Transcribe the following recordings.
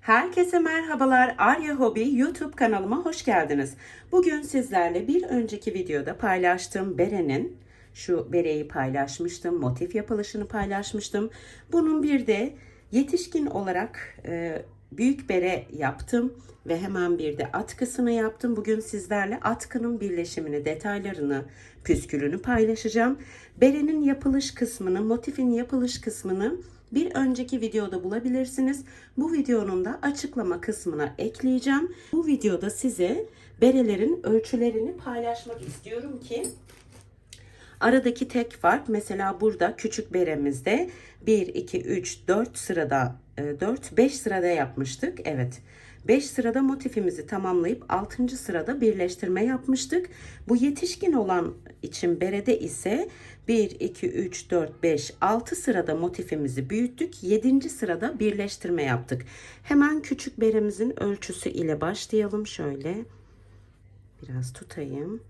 Herkese merhabalar. Arya Hobi YouTube kanalıma hoş geldiniz. Bugün sizlerle bir önceki videoda paylaştığım berenin şu bereyi paylaşmıştım. Motif yapılışını paylaşmıştım. Bunun bir de yetişkin olarak e, büyük bere yaptım ve hemen bir de atkısını yaptım. Bugün sizlerle atkının birleşimini, detaylarını, püskülünü paylaşacağım. Berenin yapılış kısmını, motifin yapılış kısmını bir önceki videoda bulabilirsiniz. Bu videonun da açıklama kısmına ekleyeceğim. Bu videoda size berelerin ölçülerini paylaşmak istiyorum ki Aradaki tek fark mesela burada küçük beremizde 1, 2, 3, 4 sırada 4, 5 sırada yapmıştık. Evet 5 sırada motifimizi tamamlayıp 6. sırada birleştirme yapmıştık. Bu yetişkin olan için berede ise 1, 2, 3, 4, 5, 6 sırada motifimizi büyüttük. 7. sırada birleştirme yaptık. Hemen küçük beremizin ölçüsü ile başlayalım. Şöyle biraz tutayım.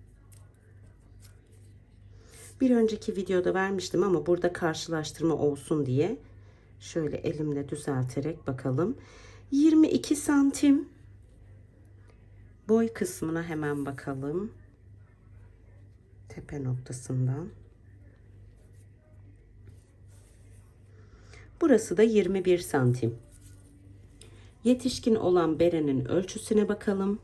Bir önceki videoda vermiştim ama burada karşılaştırma olsun diye şöyle elimle düzelterek bakalım. 22 santim boy kısmına hemen bakalım. Tepe noktasından. Burası da 21 santim. Yetişkin olan berenin ölçüsüne bakalım.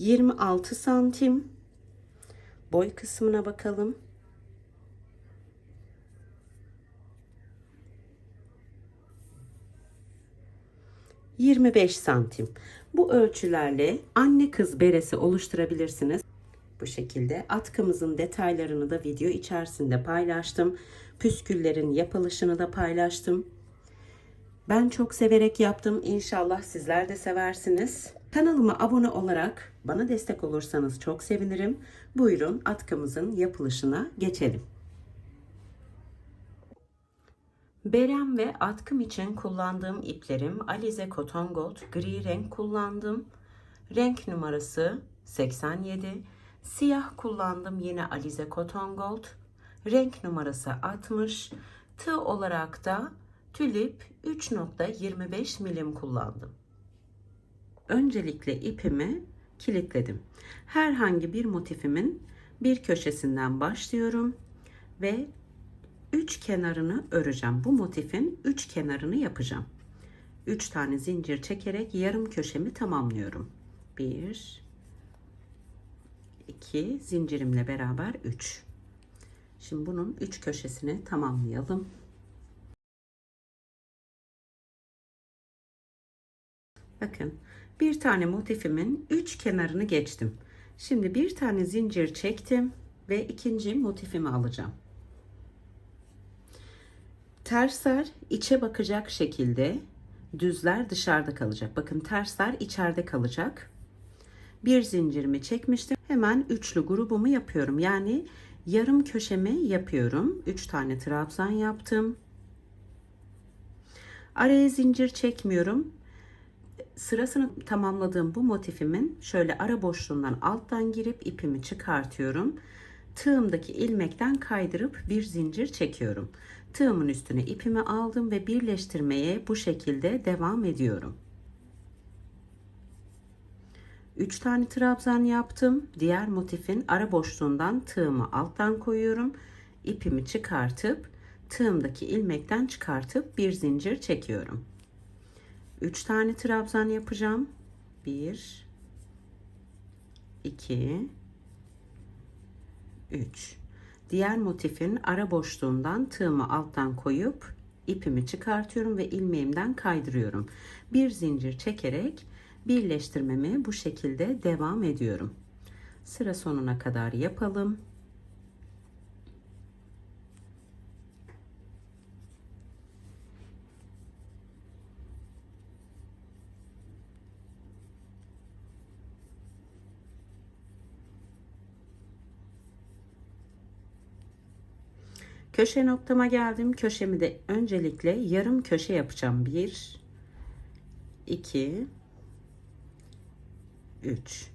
Yirmi altı santim boy kısmına bakalım. 25 santim. Bu ölçülerle anne kız beresi oluşturabilirsiniz. Bu şekilde atkımızın detaylarını da video içerisinde paylaştım. Püsküllerin yapılışını da paylaştım. Ben çok severek yaptım. İnşallah sizler de seversiniz. Kanalıma abone olarak bana destek olursanız çok sevinirim. Buyurun atkımızın yapılışına geçelim. Berem ve atkım için kullandığım iplerim Alize Cotton Gold gri renk kullandım. Renk numarası 87. Siyah kullandım yine Alize Cotton Gold. Renk numarası 60. Tığ olarak da tülip 3.25 milim kullandım. Öncelikle ipimi kilitledim. Herhangi bir motifimin bir köşesinden başlıyorum ve üç kenarını öreceğim. Bu motifin üç kenarını yapacağım. Üç tane zincir çekerek yarım köşemi tamamlıyorum. Bir, iki, zincirimle beraber üç. Şimdi bunun üç köşesini tamamlayalım. Bakın bir tane motifimin üç kenarını geçtim. Şimdi bir tane zincir çektim ve ikinci motifimi alacağım. Tersler içe bakacak şekilde düzler dışarıda kalacak. Bakın tersler içeride kalacak. Bir zincirimi çekmiştim. Hemen üçlü grubumu yapıyorum. Yani yarım köşemi yapıyorum. Üç tane trabzan yaptım. Araya zincir çekmiyorum. Sırasını tamamladığım bu motifimin şöyle ara boşluğundan alttan girip ipimi çıkartıyorum. Tığımdaki ilmekten kaydırıp bir zincir çekiyorum. Tığımın üstüne ipimi aldım ve birleştirmeye bu şekilde devam ediyorum. 3 tane trabzan yaptım. Diğer motifin ara boşluğundan tığımı alttan koyuyorum. İpimi çıkartıp tığımdaki ilmekten çıkartıp bir zincir çekiyorum. 3 tane trabzan yapacağım. 1 2 3 Diğer motifin ara boşluğundan tığımı alttan koyup ipimi çıkartıyorum ve ilmeğimden kaydırıyorum. Bir zincir çekerek birleştirmemi bu şekilde devam ediyorum. Sıra sonuna kadar yapalım. Köşe noktama geldim. Köşemi de öncelikle yarım köşe yapacağım. 1 2 3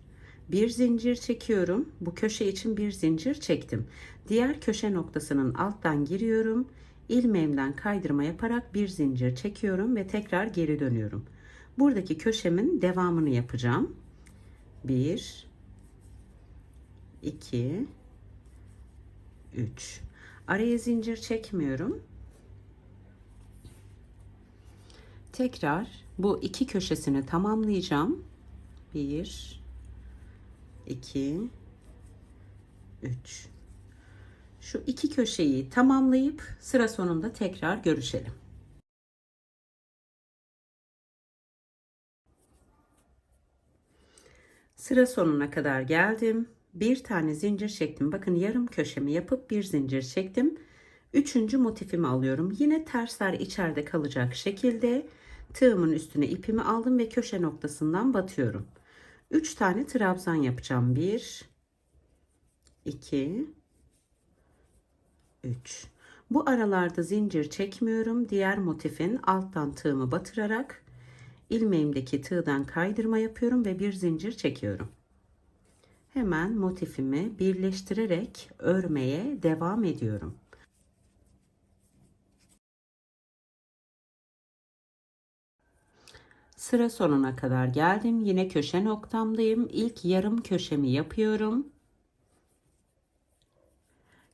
bir zincir çekiyorum. Bu köşe için bir zincir çektim. Diğer köşe noktasının alttan giriyorum. İlmeğimden kaydırma yaparak bir zincir çekiyorum ve tekrar geri dönüyorum. Buradaki köşemin devamını yapacağım. 1 2 3 Araya zincir çekmiyorum. Tekrar bu iki köşesini tamamlayacağım. 1 2 3 Şu iki köşeyi tamamlayıp sıra sonunda tekrar görüşelim. Sıra sonuna kadar geldim. Bir tane zincir çektim. Bakın yarım köşemi yapıp bir zincir çektim. Üçüncü motifimi alıyorum. Yine tersler içeride kalacak şekilde tığımın üstüne ipimi aldım ve köşe noktasından batıyorum. 3 tane trabzan yapacağım. 1 2 3 Bu aralarda zincir çekmiyorum. Diğer motifin alttan tığımı batırarak ilmeğimdeki tığdan kaydırma yapıyorum ve bir zincir çekiyorum. Hemen motifimi birleştirerek örmeye devam ediyorum. Sıra sonuna kadar geldim. Yine köşe noktamdayım. İlk yarım köşemi yapıyorum.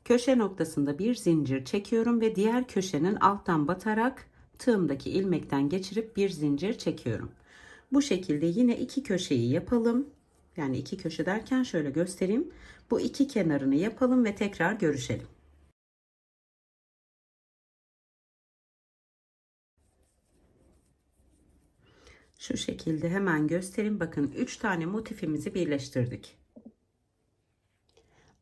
Köşe noktasında bir zincir çekiyorum ve diğer köşenin alttan batarak tığımdaki ilmekten geçirip bir zincir çekiyorum. Bu şekilde yine iki köşeyi yapalım. Yani iki köşe derken şöyle göstereyim. Bu iki kenarını yapalım ve tekrar görüşelim. Şu şekilde hemen göstereyim. Bakın 3 tane motifimizi birleştirdik.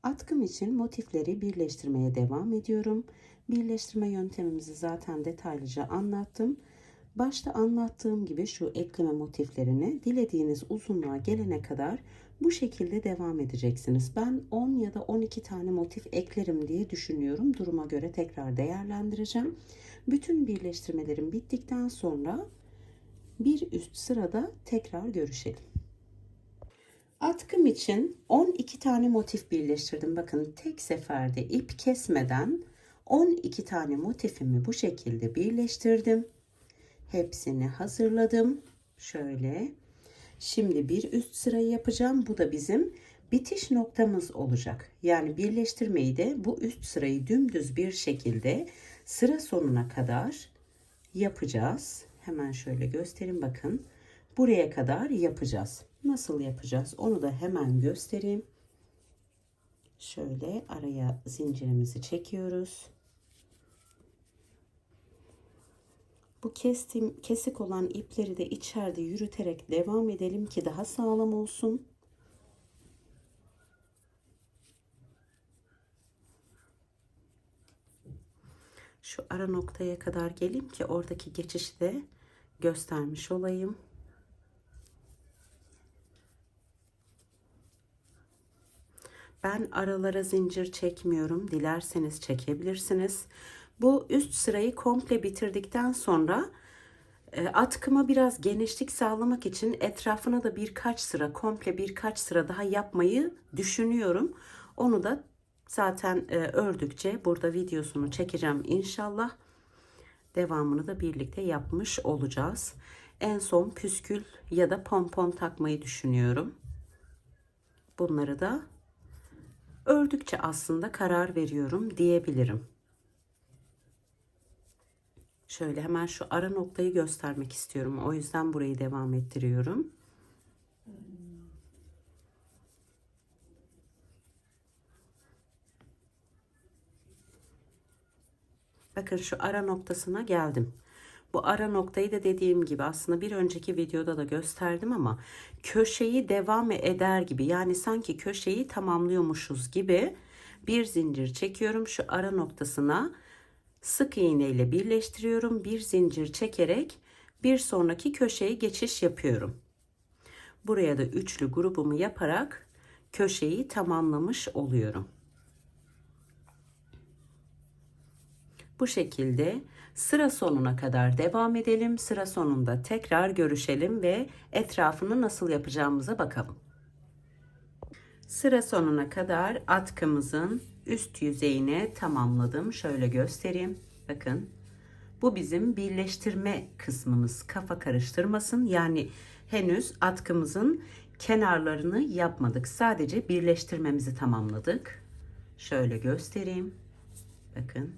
Atkım için motifleri birleştirmeye devam ediyorum. Birleştirme yöntemimizi zaten detaylıca anlattım. Başta anlattığım gibi şu ekleme motiflerini dilediğiniz uzunluğa gelene kadar bu şekilde devam edeceksiniz. Ben 10 ya da 12 tane motif eklerim diye düşünüyorum. Duruma göre tekrar değerlendireceğim. Bütün birleştirmelerim bittikten sonra bir üst sırada tekrar görüşelim. Atkım için 12 tane motif birleştirdim. Bakın tek seferde ip kesmeden 12 tane motifimi bu şekilde birleştirdim. Hepsini hazırladım. Şöyle. Şimdi bir üst sırayı yapacağım. Bu da bizim bitiş noktamız olacak. Yani birleştirmeyi de bu üst sırayı dümdüz bir şekilde sıra sonuna kadar yapacağız. Hemen şöyle göstereyim bakın. Buraya kadar yapacağız. Nasıl yapacağız? Onu da hemen göstereyim. Şöyle araya zincirimizi çekiyoruz. Bu kestim, kesik olan ipleri de içeride yürüterek devam edelim ki daha sağlam olsun. Şu ara noktaya kadar geleyim ki oradaki geçişi de göstermiş olayım. Ben aralara zincir çekmiyorum. Dilerseniz çekebilirsiniz. Bu üst sırayı komple bitirdikten sonra e, atkıma biraz genişlik sağlamak için etrafına da birkaç sıra komple birkaç sıra daha yapmayı düşünüyorum. Onu da zaten e, ördükçe burada videosunu çekeceğim inşallah. Devamını da birlikte yapmış olacağız. En son püskül ya da pompon takmayı düşünüyorum. Bunları da ördükçe aslında karar veriyorum diyebilirim. Şöyle hemen şu ara noktayı göstermek istiyorum. O yüzden burayı devam ettiriyorum. Bakın şu ara noktasına geldim. Bu ara noktayı da dediğim gibi aslında bir önceki videoda da gösterdim ama köşeyi devam eder gibi yani sanki köşeyi tamamlıyormuşuz gibi bir zincir çekiyorum şu ara noktasına sık iğne ile birleştiriyorum. Bir zincir çekerek bir sonraki köşeye geçiş yapıyorum. Buraya da üçlü grubumu yaparak köşeyi tamamlamış oluyorum. Bu şekilde sıra sonuna kadar devam edelim. Sıra sonunda tekrar görüşelim ve etrafını nasıl yapacağımıza bakalım. Sıra sonuna kadar atkımızın üst yüzeyine tamamladım. Şöyle göstereyim. Bakın. Bu bizim birleştirme kısmımız. Kafa karıştırmasın. Yani henüz atkımızın kenarlarını yapmadık. Sadece birleştirmemizi tamamladık. Şöyle göstereyim. Bakın.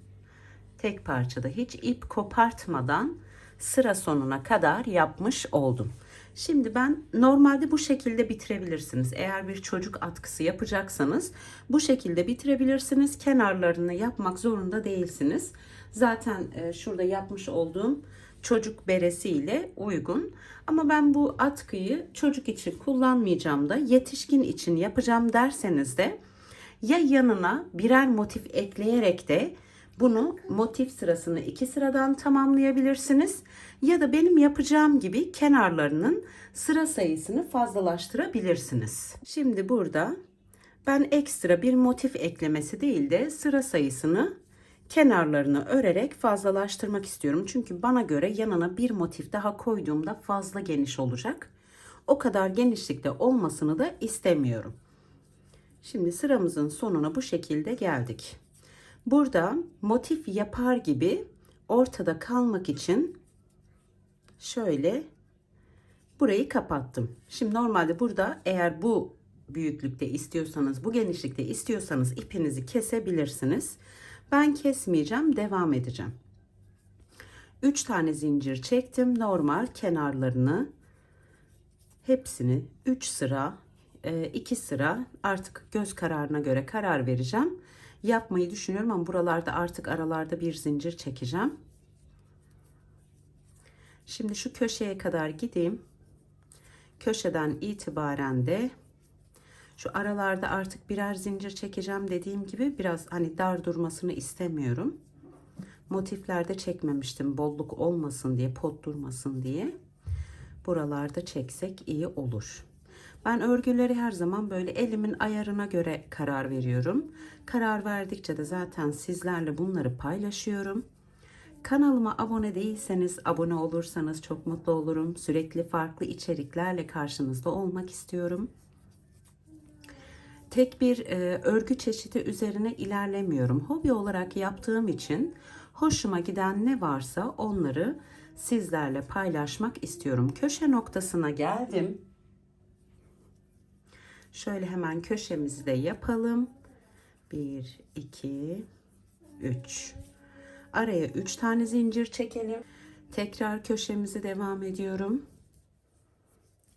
Tek parçada hiç ip kopartmadan sıra sonuna kadar yapmış oldum. Şimdi ben normalde bu şekilde bitirebilirsiniz. Eğer bir çocuk atkısı yapacaksanız bu şekilde bitirebilirsiniz. Kenarlarını yapmak zorunda değilsiniz. Zaten e, şurada yapmış olduğum çocuk beresiyle uygun. Ama ben bu atkıyı çocuk için kullanmayacağım da yetişkin için yapacağım derseniz de ya yanına birer motif ekleyerek de bunu motif sırasını iki sıradan tamamlayabilirsiniz ya da benim yapacağım gibi kenarlarının sıra sayısını fazlalaştırabilirsiniz. Şimdi burada ben ekstra bir motif eklemesi değil de sıra sayısını kenarlarını örerek fazlalaştırmak istiyorum. Çünkü bana göre yanına bir motif daha koyduğumda fazla geniş olacak. O kadar genişlikte olmasını da istemiyorum. Şimdi sıramızın sonuna bu şekilde geldik. Burada motif yapar gibi ortada kalmak için şöyle burayı kapattım. Şimdi normalde burada eğer bu büyüklükte istiyorsanız, bu genişlikte istiyorsanız ipinizi kesebilirsiniz. Ben kesmeyeceğim, devam edeceğim. 3 tane zincir çektim. Normal kenarlarını hepsini 3 sıra, 2 sıra artık göz kararına göre karar vereceğim yapmayı düşünüyorum ama buralarda artık aralarda bir zincir çekeceğim. Şimdi şu köşeye kadar gideyim. Köşeden itibaren de şu aralarda artık birer zincir çekeceğim dediğim gibi biraz hani dar durmasını istemiyorum. Motiflerde çekmemiştim bolluk olmasın diye pot durmasın diye. Buralarda çeksek iyi olur. Ben örgüleri her zaman böyle elimin ayarına göre karar veriyorum. Karar verdikçe de zaten sizlerle bunları paylaşıyorum. Kanalıma abone değilseniz abone olursanız çok mutlu olurum. Sürekli farklı içeriklerle karşınızda olmak istiyorum. Tek bir e, örgü çeşidi üzerine ilerlemiyorum. Hobi olarak yaptığım için hoşuma giden ne varsa onları sizlerle paylaşmak istiyorum. Köşe noktasına geldim. Şöyle hemen köşemizi de yapalım. 1, 2, 3. Araya 3 tane zincir çekelim. Tekrar köşemizi devam ediyorum.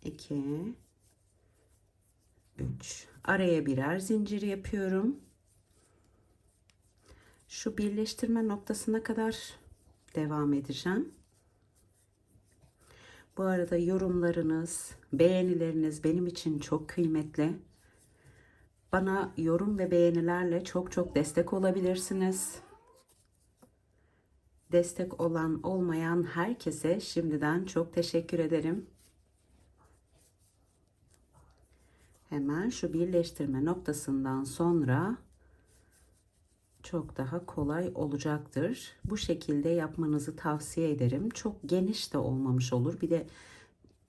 2, 3. Araya birer zincir yapıyorum. Şu birleştirme noktasına kadar devam edeceğim. Bu arada yorumlarınız, beğenileriniz benim için çok kıymetli. Bana yorum ve beğenilerle çok çok destek olabilirsiniz. Destek olan olmayan herkese şimdiden çok teşekkür ederim. Hemen şu birleştirme noktasından sonra çok daha kolay olacaktır. Bu şekilde yapmanızı tavsiye ederim. Çok geniş de olmamış olur. Bir de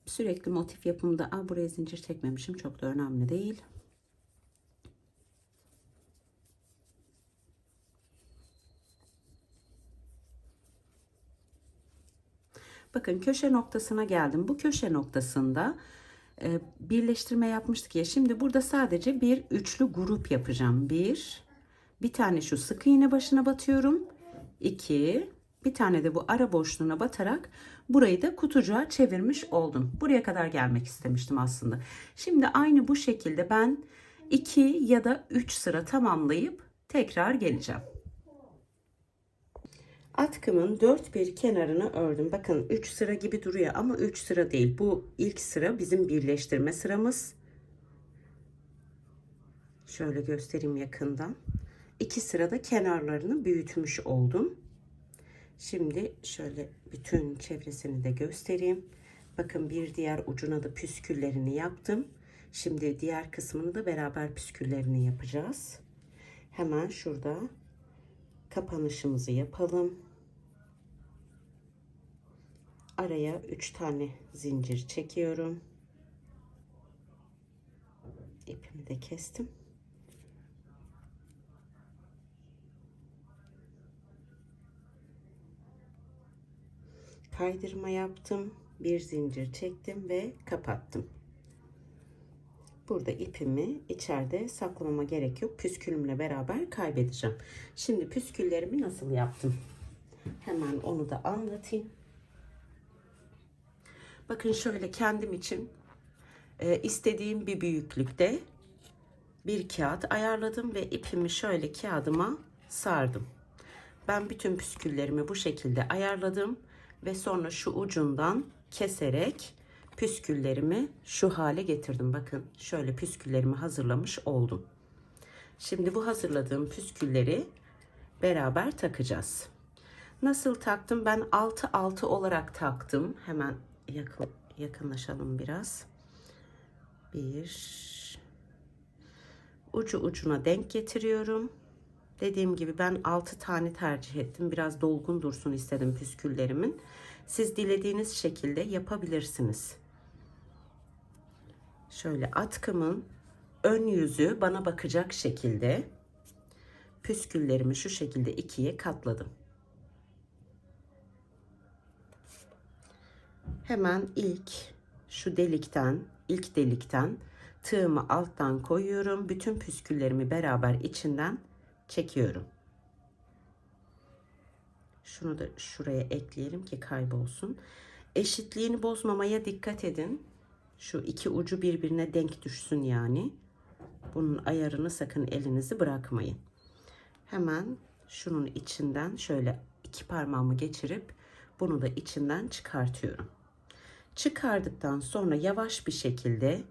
sürekli motif yapımda Aa, buraya zincir çekmemişim çok da önemli değil. Bakın köşe noktasına geldim. Bu köşe noktasında e, birleştirme yapmıştık ya. Şimdi burada sadece bir üçlü grup yapacağım. Bir, bir tane şu sık iğne başına batıyorum. 2 bir tane de bu ara boşluğuna batarak burayı da kutucuğa çevirmiş oldum. Buraya kadar gelmek istemiştim aslında. Şimdi aynı bu şekilde ben 2 ya da 3 sıra tamamlayıp tekrar geleceğim. Atkımın dört bir kenarını ördüm. Bakın 3 sıra gibi duruyor ama 3 sıra değil. Bu ilk sıra bizim birleştirme sıramız. Şöyle göstereyim yakından iki sırada kenarlarını büyütmüş oldum. Şimdi şöyle bütün çevresini de göstereyim. Bakın bir diğer ucuna da püsküllerini yaptım. Şimdi diğer kısmını da beraber püsküllerini yapacağız. Hemen şurada kapanışımızı yapalım. Araya 3 tane zincir çekiyorum. İpimi de kestim. Kaydırma yaptım. Bir zincir çektim ve kapattım. Burada ipimi içeride saklamama gerek yok. Püskülümle beraber kaybedeceğim. Şimdi püsküllerimi nasıl yaptım? Hemen onu da anlatayım. Bakın şöyle kendim için e, istediğim bir büyüklükte bir kağıt ayarladım ve ipimi şöyle kağıdıma sardım. Ben bütün püsküllerimi bu şekilde ayarladım ve sonra şu ucundan keserek püsküllerimi şu hale getirdim. Bakın şöyle püsküllerimi hazırlamış oldum. Şimdi bu hazırladığım püskülleri beraber takacağız. Nasıl taktım? Ben 6 6 olarak taktım. Hemen yakın, yakınlaşalım biraz. Bir ucu ucuna denk getiriyorum. Dediğim gibi ben 6 tane tercih ettim. Biraz dolgun dursun istedim püsküllerimin. Siz dilediğiniz şekilde yapabilirsiniz. Şöyle atkımın ön yüzü bana bakacak şekilde püsküllerimi şu şekilde ikiye katladım. Hemen ilk şu delikten, ilk delikten tığımı alttan koyuyorum. Bütün püsküllerimi beraber içinden çekiyorum. Şunu da şuraya ekleyelim ki kaybolsun. Eşitliğini bozmamaya dikkat edin. Şu iki ucu birbirine denk düşsün yani. Bunun ayarını sakın elinizi bırakmayın. Hemen şunun içinden şöyle iki parmağımı geçirip bunu da içinden çıkartıyorum. Çıkardıktan sonra yavaş bir şekilde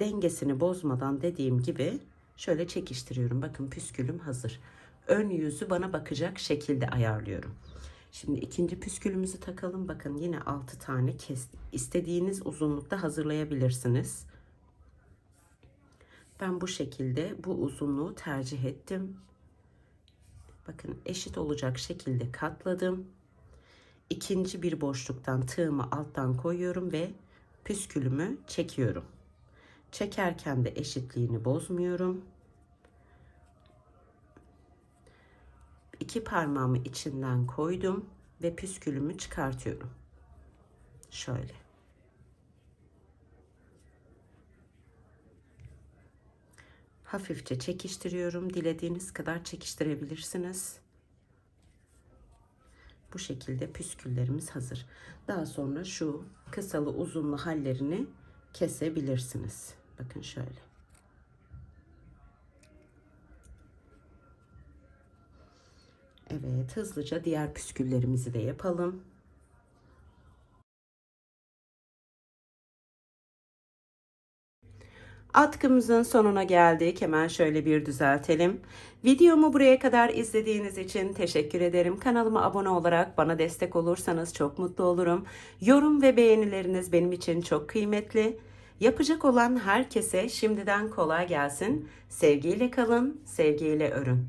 dengesini bozmadan dediğim gibi şöyle çekiştiriyorum. Bakın püskülüm hazır. Ön yüzü bana bakacak şekilde ayarlıyorum. Şimdi ikinci püskülümüzü takalım. Bakın yine 6 tane kes. İstediğiniz uzunlukta hazırlayabilirsiniz. Ben bu şekilde bu uzunluğu tercih ettim. Bakın eşit olacak şekilde katladım. İkinci bir boşluktan tığımı alttan koyuyorum ve püskülümü çekiyorum. Çekerken de eşitliğini bozmuyorum. İki parmağımı içinden koydum ve püskülümü çıkartıyorum. Şöyle. Hafifçe çekiştiriyorum. Dilediğiniz kadar çekiştirebilirsiniz. Bu şekilde püsküllerimiz hazır. Daha sonra şu kısalı uzunlu hallerini kesebilirsiniz. Bakın şöyle. Evet hızlıca diğer püsküllerimizi de yapalım. Atkımızın sonuna geldik. Hemen şöyle bir düzeltelim. Videomu buraya kadar izlediğiniz için teşekkür ederim. Kanalıma abone olarak bana destek olursanız çok mutlu olurum. Yorum ve beğenileriniz benim için çok kıymetli. Yapacak olan herkese şimdiden kolay gelsin. Sevgiyle kalın, sevgiyle örün.